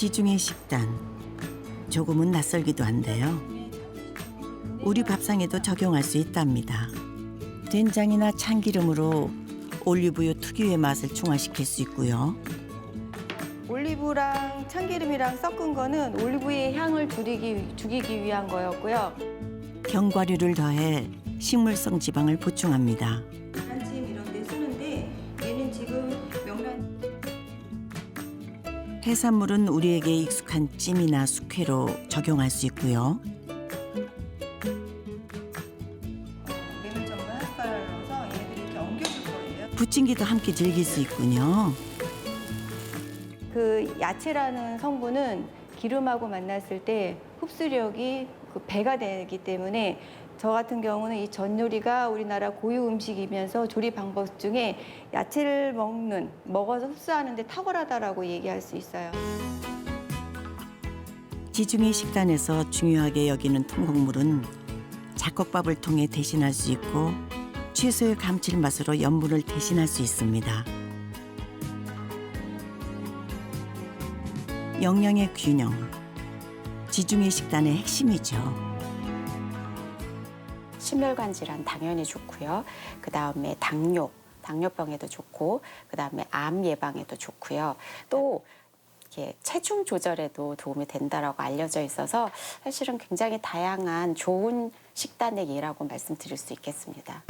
지중해 식단 조금은 낯설기도 한데요. 우리 밥상에도 적용할 수 있답니다. 된장이나 참기름으로 올리브유 특유의 맛을 중화시킬 수 있고요. 올리브랑 참기름이랑 섞은 거는 올리브의 향을 줄이기, 죽이기 위한 거였고요. 견과류를 더해 식물성 지방을 보충합니다. 해산물은 우리에게 익숙한 찜이나 숙회로 적용할 수 있고요. 부침기도 함께 즐길 수 있군요. 그 야채라는 성분은 기름하고 만났을 때 흡수력이 그 배가 되기 때문에 저 같은 경우는 이 전요리가 우리나라 고유 음식이면서 조리 방법 중에 야채를 먹는 먹어서 흡수하는데 탁월하다라고 얘기할 수 있어요. 지중해 식단에서 중요하게 여기는 통곡물은 잡곡밥을 통해 대신할 수 있고 채소의 감칠맛으로 염분을 대신할 수 있습니다. 영양의 균형, 지중해 식단의 핵심이죠. 심혈관 질환 당연히 좋고요. 그 다음에 당뇨, 당뇨병에도 좋고, 그 다음에 암 예방에도 좋고요. 또 이렇게 체중 조절에도 도움이 된다라고 알려져 있어서 사실은 굉장히 다양한 좋은 식단의 예라고 말씀드릴 수 있겠습니다.